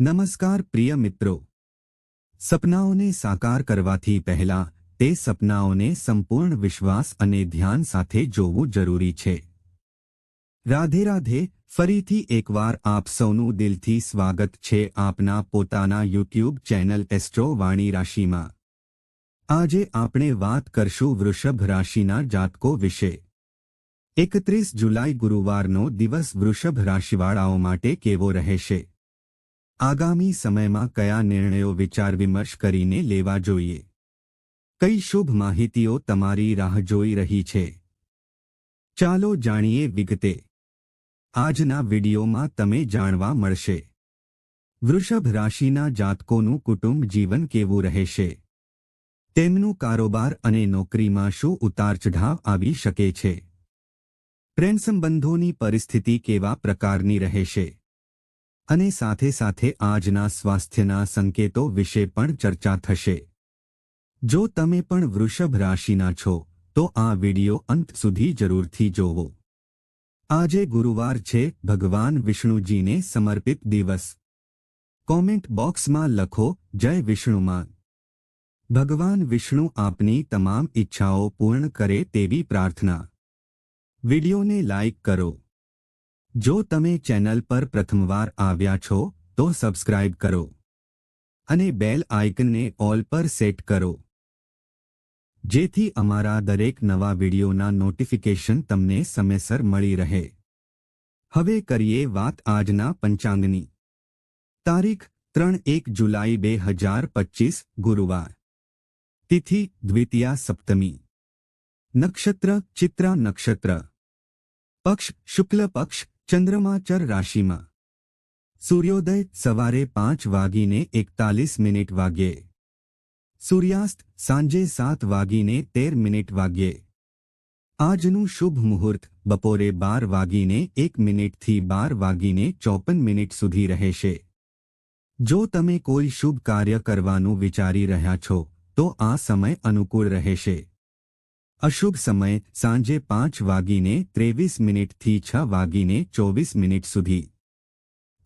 નમસ્કાર પ્રિય મિત્રો. સપનાઓને સાકાર કરવાથી પહેલા તે સપનાઓને સંપૂર્ણ વિશ્વાસ અને ધ્યાન સાથે જોવું જરૂરી છે. રાધે રાધે, ફરીથી એકવાર આપ સૌનું દિલથી સ્વાગત છે આપના પોતાના યુટ્યુબ ચેનલ એસ્ટ્રો વાણી રાશિમાં. આજે આપણે વાત કરશું વૃષભ રાશિના જાતકો વિશે. એકત્રીસ જુલાઈ ગુરુવારનો દિવસ વૃષભ રાશિવાળાઓ માટે કેવો રહેશે? આગામી સમયમાં કયા નિર્ણયો વિચાર વિમર્શ કરીને લેવા જોઈએ? કઈ શુભ માહિતીઓ તમારી રાહ જોઈ રહી છે? ચાલો જાણીએ વિગતે. આજના વિડીયોમાં તમે જાણવા મળશે. વૃષભ રાશિના જાતકોનું કુટુંબ જીવન કેવું રહેશે? તેમનું કારોબાર અને નોકરીમાં શું ઉતાર ચઢાવ આવી શકે છે? પ્રેમ સંબંધોની પરિસ્થિતિ કેવા પ્રકારની રહેશે? અને સાથે સાથે આજના સ્વાસ્થ્યના સંકેતો વિશે પણ ચર્ચા થશે. જો તમે પણ વૃષભ રાશિના છો, તો આ વિડિયો અંત સુધી જરૂરથી જોવો. આજે ગુરુવાર છે, ભગવાન વિષ્ણુજીને સમર્પિત દિવસ. કોમેન્ટ બોક્સમાં લખો, જય વિષ્ણુમાં ભગવાન વિષ્ણુ આપની તમામ ઈચ્છાઓ પૂર્ણ કરે તેવી પ્રાર્થના. વિડિયોને લાઇક કરો. જો તમે ચેનલ પર પ્રથમવાર આવ્યા છો, તો સબસ્ક્રાઇબ કરો. અને બેલ આઇકનને ઓલ પર સેટ કરો. જેથી અમારા દરેક નવા વિડિયોના નોટિફિકેશન તમને સમયસર મળી રહે. હવે કરીએ વાત આજના પંચાંગની. તારીખ ત્રણ એક જુલાઈ બે હજાર પચીસ, ગુરુવાર. તિથિ દ્વિતીયા સપ્તમી. નક્ષત્ર ચિત્રા નક્ષત્ર. પક્ષ શુક્લ પક્ષ ચંદ્રમા ચર રાશિમાં. સૂર્યોદય સવારે પાંચ વાગીને એકતાલીસ મિનિટ વાગ્યે. સૂર્યાસ્ત સાંજે સાત વાગીને તેર મિનિટ વાગ્યે. આજનું શુભ મુહૂર્ત બપોરે બાર વાગીને એક મિનિટથી બાર વાગીને ચોપન મિનિટ સુધી રહેશે. જો તમે કોઈ શુભ કાર્ય કરવાનું વિચારી રહ્યા છો, તો આ સમય અનુકૂળ રહેશે. અશુભ સમય સાંજે પાંચ વાગીને ત્રેવીસ મિનિટથી છ વાગીને ચોવીસ મિનિટ સુધી.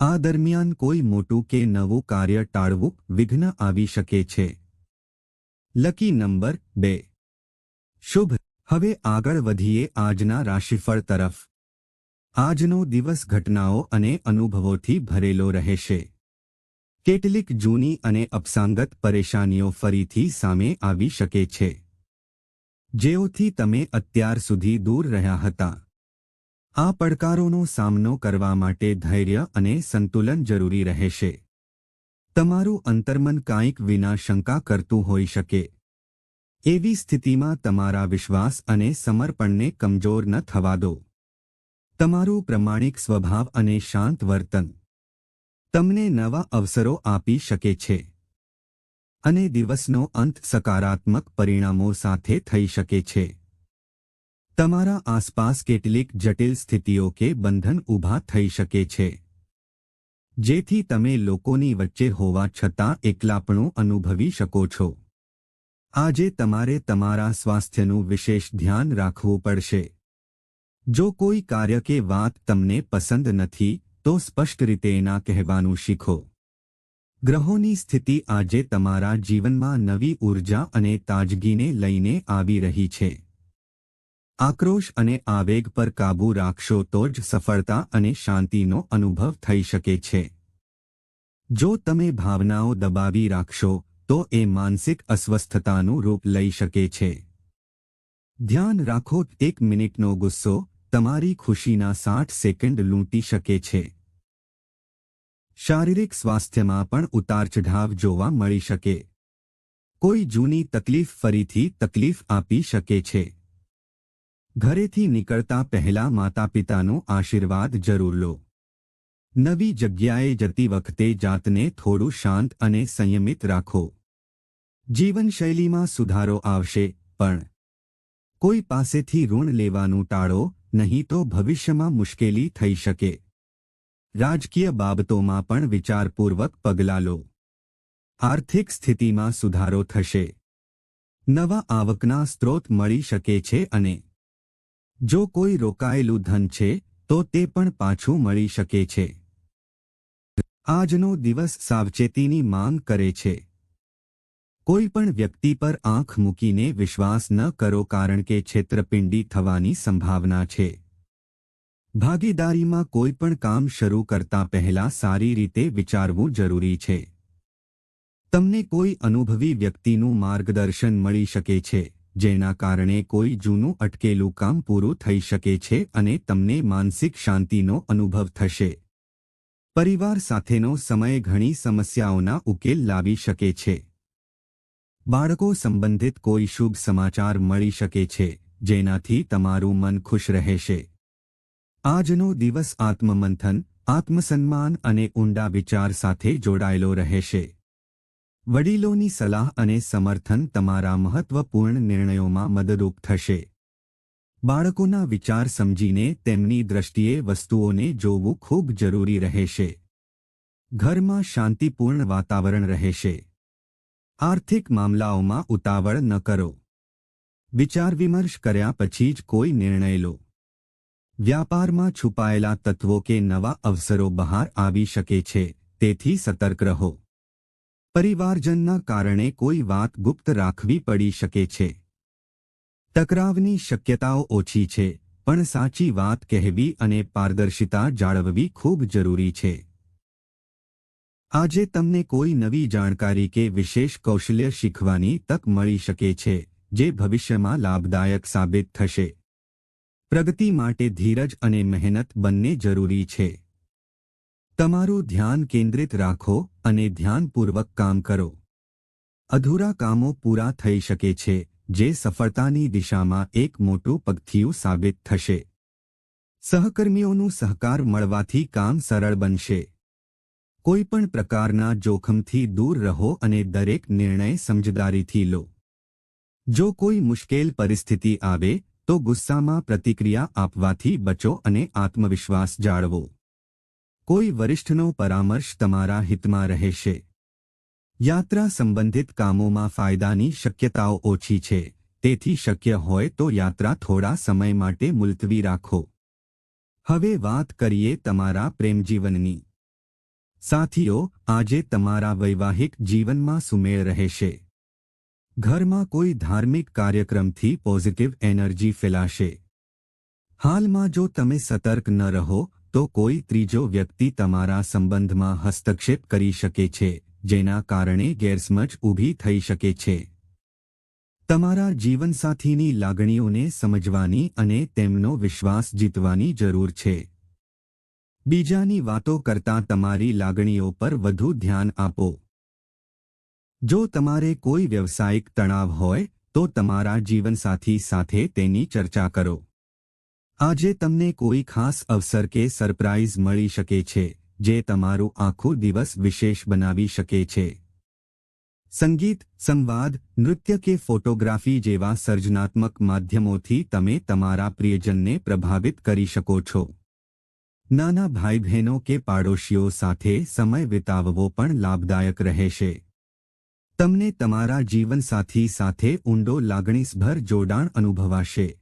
આ દરમિયાન કોઈ મોટું કે નવું કાર્ય ટાળવું વિઘ્ન આવી શકે છે. લકી નંબર બે. શુભ. હવે આગળ વધીએ આજના રાશિફળ તરફ. આજનો દિવસ ઘટનાઓ અને અનુભવોથી ભરેલો રહેશે. કેટલીક જૂની અને અપસાંગત પરેશાનીઓ ફરીથી સામે આવી શકે છે. જેઓથી તમે અત્યાર સુધી દૂર રહ્યા હતા. આ પડકારોનો સામનો કરવા માટે ધૈર્ય અને સંતુલન જરૂરી રહેશે. તમારું અંતર્મન કાંઈક વિના શંકા કરતું હોઈ શકે. એવી સ્થિતિમાં તમારા વિશ્વાસ અને સમર્પણને કમજોર ન થવા દો. તમારું પ્રમાણિક સ્વભાવ અને શાંત વર્તન તમને નવા અવસરો આપી શકે છે. અને દિવસનો અંત સકારાત્મક પરિણામો સાથે થઈ શકે છે. તમારા આસપાસ કેટલીક જટિલ સ્થિતિઓ કે બંધન ઊભા થઈ શકે છે. જેથી તમે લોકોની વચ્ચે હોવા છતાં એકલાપણું અનુભવી શકો છો. આજે તમારે તમારા સ્વાસ્થ્યનું વિશેષ ધ્યાન રાખવું પડશે. જો કોઈ કાર્ય કે વાત તમને પસંદ નથી, તો સ્પષ્ટ રીતે એના કહેવાનું શીખો. ગ્રહોની સ્થિતિ આજે તમારા જીવનમાં નવી ઊર્જા અને તાજગીને લઈને આવી રહી છે. આક્રોશ અને આવેગ પર કાબૂ રાખશો તો જ સફળતા અને શાંતિનો અનુભવ થઈ શકે છે. જો તમે ભાવનાઓ દબાવી રાખશો, તો એ માનસિક અસ્વસ્થતાનું રૂપ લઈ શકે છે. ધ્યાન રાખો, એક મિનિટનો ગુસ્સો તમારી ખુશીના સાઠ સેકન્ડ લૂંટી શકે છે. શારીરિક સ્વાસ્થ્યમાં પણ ઉતાર ચઢાવ જોવા મળી શકે. કોઈ જૂની તકલીફ ફરીથી તકલીફ આપી શકે છે. ઘરેથી નીકળતા પહેલા માતા પિતાનો આશીર્વાદ જરૂર લો. નવી જગ્યાએ જતી વખતે જાતને થોડું શાંત અને સંયમિત રાખો. જીવનશૈલીમાં સુધારો આવશે, પણ કોઈ પાસેથી ઋણ લેવાનું ટાળો નહીં તો ભવિષ્યમાં મુશ્કેલી થઈ શકે. રાજકીય બાબતોમાં પણ વિચારપૂર્વક પગલાં લો. આર્થિક સ્થિતિમાં સુધારો થશે. નવા આવકના સ્ત્રોત મળી શકે છે અને જો કોઈ રોકાયેલું ધન છે, તો તે પણ પાછું મળી શકે છે. આજનો દિવસ સાવચેતીની માંગ કરે છે. કોઈ પણ વ્યક્તિ પર આંખ મૂકીને વિશ્વાસ ન કરો કારણ કે છેતરપિંડી થવાની સંભાવના છે. ભાગીદારીમાં કોઈ પણ કામ શરૂ કરતા પહેલા સારી રીતે વિચારવું જરૂરી છે. તમને કોઈ અનુભવી વ્યક્તિનું માર્ગદર્શન મળી શકે છે, જેના કારણે કોઈ જૂનું અટકેલું કામ પૂરું થઈ શકે છે અને તમને માનસિક શાંતિનો અનુભવ થશે. પરિવાર સાથેનો સમય ઘણી સમસ્યાઓના ઉકેલ લાવી શકે છે. બાળકો સંબંધિત કોઈ શુભ સમાચાર મળી શકે છે, જેનાથી તમારું મન ખુશ રહેશે. આજનો દિવસ આત્મમંથન, આત્મસન્માન અને ઊંડા વિચાર સાથે જોડાયેલો રહેશે. વડીલોની સલાહ અને સમર્થન તમારા મહત્વપૂર્ણ નિર્ણયોમાં મદદરૂપ થશે. બાળકોના વિચાર સમજીને તેમની દ્રષ્ટિએ વસ્તુઓને જોવું ખૂબ જરૂરી રહેશે. ઘરમાં શાંતિપૂર્ણ વાતાવરણ રહેશે. આર્થિક મામલાઓમાં ઉતાવળ ન કરો. વિચાર વિમર્શ કર્યા પછી જ કોઈ નિર્ણય લો. વ્યાપારમાં છુપાયેલા તત્વો કે નવા અવસરો બહાર આવી શકે છે, તેથી સતર્ક રહો. પરિવારજનના કારણે કોઈ વાત ગુપ્ત રાખવી પડી શકે છે. ટકરાવની શક્યતાઓ ઓછી છે, પણ સાચી વાત કહેવી અને પારદર્શિતા જાળવવી ખૂબ જરૂરી છે. આજે તમને કોઈ નવી જાણકારી કે વિશેષ કૌશલ્ય શીખવાની તક મળી શકે છે, જે ભવિષ્યમાં લાભદાયક સાબિત થશે. પ્રગતિ માટે ધીરજ અને મહેનત બંને જરૂરી છે. તમારું ધ્યાન કેન્દ્રિત રાખો અને ધ્યાનપૂર્વક કામ કરો. અધૂરા કામો પૂરા થઈ શકે છે, જે સફળતાની દિશામાં એક મોટું પગથિયું સાબિત થશે. સહકર્મીઓનું સહકાર મળવાથી કામ સરળ બનશે. કોઈપણ પ્રકારના જોખમથી દૂર રહો અને દરેક નિર્ણય સમજદારીથી લો. જો કોઈ મુશ્કેલ પરિસ્થિતિ આવે તો ગુસ્સામાં પ્રતિક્રિયા આપવાથી બચો અને આત્મવિશ્વાસ જાળવો. કોઈ વરિષ્ઠનો પરામર્શ તમારા હિતમાં રહેશે. યાત્રા સંબંધિત કામોમાં ફાયદાની શક્યતાઓ ઓછી છે, તેથી શક્ય હોય તો યાત્રા થોડા સમય માટે મુલતવી રાખો. હવે વાત કરીએ તમારા પ્રેમજીવનની. સાથીઓ, આજે તમારા વૈવાહિક જીવનમાં સુમેળ રહેશે. ઘરમાં કોઈ ધાર્મિક કાર્યક્રમથી પોઝિટિવ એનર્જી ફેલાશે. હાલમાં જો તમે સતર્ક ન રહો, તો કોઈ ત્રીજો વ્યક્તિ તમારા સંબંધમાં હસ્તક્ષેપ કરી શકે છે, જેના કારણે ગેરસમજ ઊભી થઈ શકે છે. તમારા જીવનસાથીની લાગણીઓને સમજવાની અને તેમનો વિશ્વાસ જીતવાની જરૂર છે. બીજાની વાતો કરતાં તમારી લાગણીઓ પર વધુ ધ્યાન આપો. જો તમારે કોઈ વ્યવસાયિક તણાવ હોય, તો તમારા જીવનસાથી સાથે તેની ચર્ચા કરો. આજે તમને કોઈ ખાસ અવસર કે સરપ્રાઇઝ મળી શકે છે, જે તમારું આખું દિવસ વિશેષ બનાવી શકે છે. સંગીત, સંવાદ, નૃત્ય કે ફોટોગ્રાફી જેવા સર્જનાત્મક માધ્યમોથી તમે તમારા પ્રિયજનને પ્રભાવિત કરી શકો છો. નાના ભાઈ બહેનો કે પાડોશીઓ સાથે સમય વિતાવવો પણ લાભદાયક રહેશે. તમને તમારા જીવનસાથી સાથે ઊંડો લાગણીસભર જોડાણ અનુભવાશે.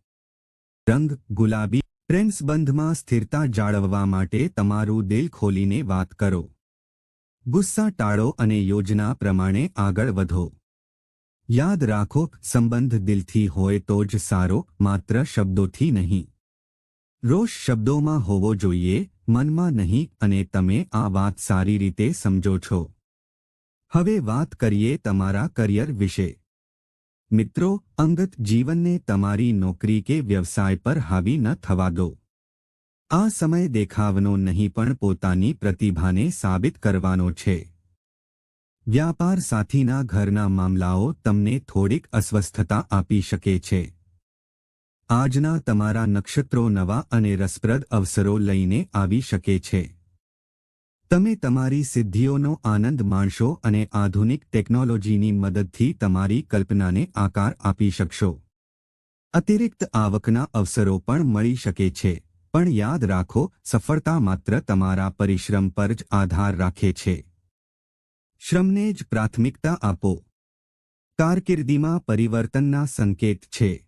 રંગ, ગુલાબી, પ્રેમસબંધમાં સ્થિરતા જાળવવા માટે તમારું દિલ ખોલીને વાત કરો. ગુસ્સા ટાળો અને યોજના પ્રમાણે આગળ વધો. યાદ રાખો, સંબંધ દિલથી હોય તો જ સારો, માત્ર શબ્દોથી નહીં. રોષ શબ્દોમાં હોવો જોઈએ, મનમાં નહીં અને તમે આ વાત સારી રીતે સમજો છો. હવે વાત કરીએ તમારા કરિયર વિશે. મિત્રો, અંગત જીવનને તમારી નોકરી કે વ્યવસાય પર હાવી ન થવા દો. આ સમય દેખાવનો નહીં પણ પોતાની પ્રતિભાને સાબિત કરવાનો છે. વ્યાપાર સાથીના ઘરના મામલાઓ તમને થોડીક અસ્વસ્થતા આપી શકે છે. આજના તમારા નક્ષત્રો નવા અને રસપ્રદ અવસરો લઈને આવી શકે છે. તમે તમારી સિદ્ધિઓનો આનંદ માણશો અને આધુનિક ટેકનોલોજીની મદદથી તમારી કલ્પનાને આકાર આપી શકશો. અતિરિક્ત આવકના અવસરો પણ મળી શકે છે, પણ યાદ રાખો, સફળતા માત્ર તમારા પરિશ્રમ પર જ આધાર રાખે છે. શ્રમને જ પ્રાથમિકતા આપો. કારકિર્દીમાં પરિવર્તનના સંકેત છે.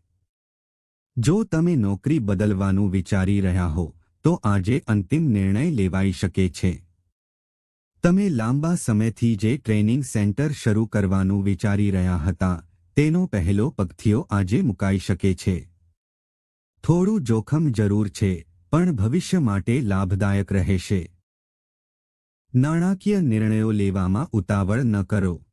જો તમે નોકરી બદલવાનું વિચારી રહ્યા હો, તો આજે અંતિમ નિર્ણય લેવાઈ શકે છે. તમે લાંબા સમયથી જે ટ્રેનિંગ સેન્ટર શરૂ કરવાનું વિચારી રહ્યા હતા, તેનો પહેલો પગથિયો આજે મુકાઈ શકે છે. થોડું જોખમ જરૂર છે, પણ ભવિષ્ય માટે લાભદાયક રહેશે. નાણાકીય નિર્ણયો લેવામાં ઉતાવળ ન કરો.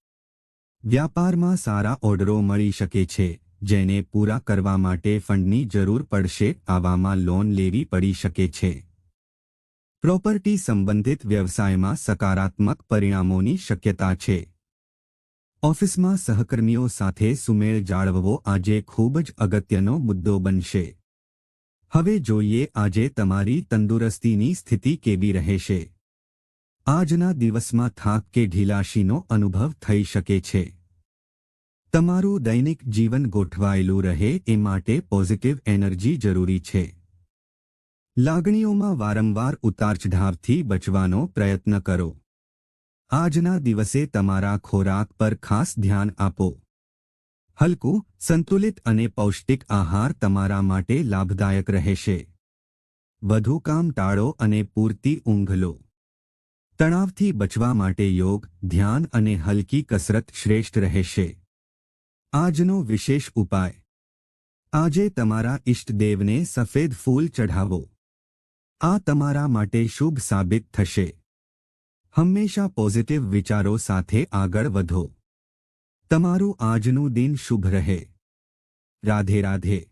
વ્યાપારમાં સારા ઓર્ડરો મળી શકે છે, જેને પૂરા કરવા માટે ફંડની જરૂર પડશે, આવામાં લોન લેવી પડી શકે છે. પ્રોપર્ટી સંબંધિત વ્યવસાયમાં સકારાત્મક પરિણામોની શક્યતા છે. ઓફિસમાં સહકર્મીઓ સાથે સુમેળ જાળવવો આજે ખૂબ જ અગત્યનો મુદ્દો બનશે. હવે જોઈએ આજે તમારી તંદુરસ્તીની સ્થિતિ કેવી રહેશે. આજના દિવસમાં થાક કે ઢીલાશીનો અનુભવ થઈ શકે છે. તમારું દૈનિક જીવન ગોઠવાયેલું રહે એ માટે પોઝિટિવ એનર્જી જરૂરી છે. લાગણીઓમાં વારંવાર ઉતારચઢાવથી બચવાનો પ્રયત્ન કરો. આજના દિવસે તમારા ખોરાક પર ખાસ ધ્યાન આપો. હલકું, સંતુલિત અને પૌષ્ટિક આહાર તમારા માટે લાભદાયક રહેશે. વધુ કામ ટાળો અને પૂરતી ઊંઘ લો. તણાવથી બચવા માટે યોગ, ધ્યાન અને હલકી કસરત શ્રેષ્ઠ રહેશે. આજનો વિશેષ ઉપાય. આજે તમારા ઇષ્ટદેવને સફેદ ફૂલ ચઢાવો. આ તમારા માટે શુભ સાબિત થશે. હંમેશા પોઝિટિવ વિચારો સાથે આગળ વધો. તમારું આજનું દિન શુભ રહે. રાધે રાધે.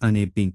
અને પિંક.